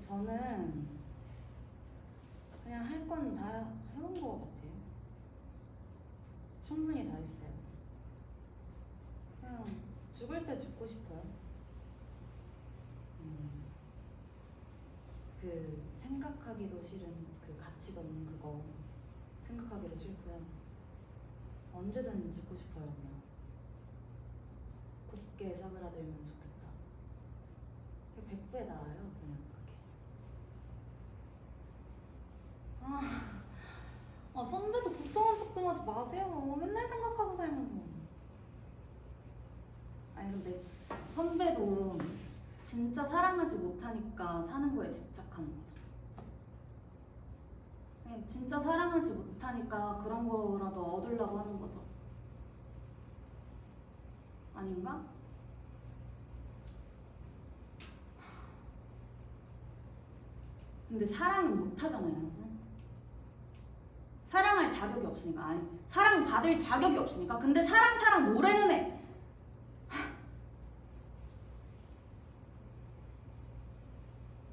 저는 그냥 할 건 다 해본 것 같아요. 충분히 다 했어요. 그냥 죽을 때 죽고 싶어요. 음, 그 생각하기도 싫은 그 가치가 없는 그거 생각하기도 싫고요. 언제든 죽고 싶어요 그냥. 곱게 사그라들면 좋겠다. 그게 백배 나아요 그냥 그게. 아, 아 선배도 보통한 척 좀 하지 마세요. 맨날 생각하고 살면서. 아니 근데 선배도 진짜 사랑하지 못하니까 사는 거에 집착하는 거죠. 네, 진짜 사랑하지 못하니까 그런 거라도 얻으려고 하는 거죠. 아닌가? 근데 사랑은 못하잖아요. 사랑할 자격이 없으니까 아니 사랑 받을 자격이 없으니까 근데 사랑 사랑 노래는 해.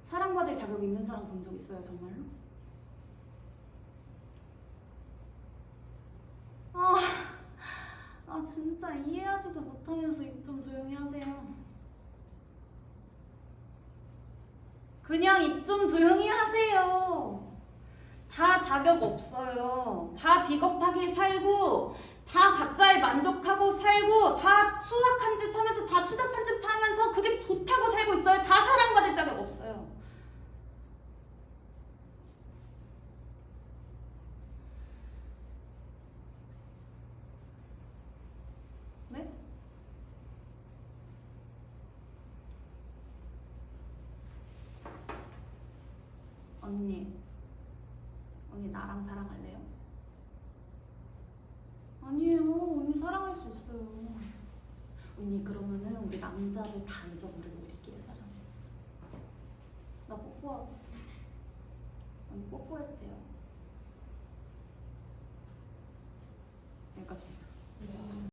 사랑받을 자격 있는 사람 본 적 있어요 정말로? 아, 아 진짜 이해하지도 못하면서 입 좀 조용히 하세요. 그냥 입 좀 조용히 하세요. 다 자격 없어요. 다 비겁하게 살고, 다 가짜에 만족하고 살고, 다 추악한 짓 하면서, 다 추잡한 짓 하면서 그게 좋다고 살고 있어요. 다 사랑받을 자격 없어요. 네? 언니, 언니 나랑 사랑할래요? 아니에요. 언니 사랑할 수 있어요. 언니 그러면은 우리 남자들 다 잊어버리고 우리끼리 살아. 나 뽀뽀하고 싶어. 언니 뽀뽀해도 돼요? 여기까지입니다.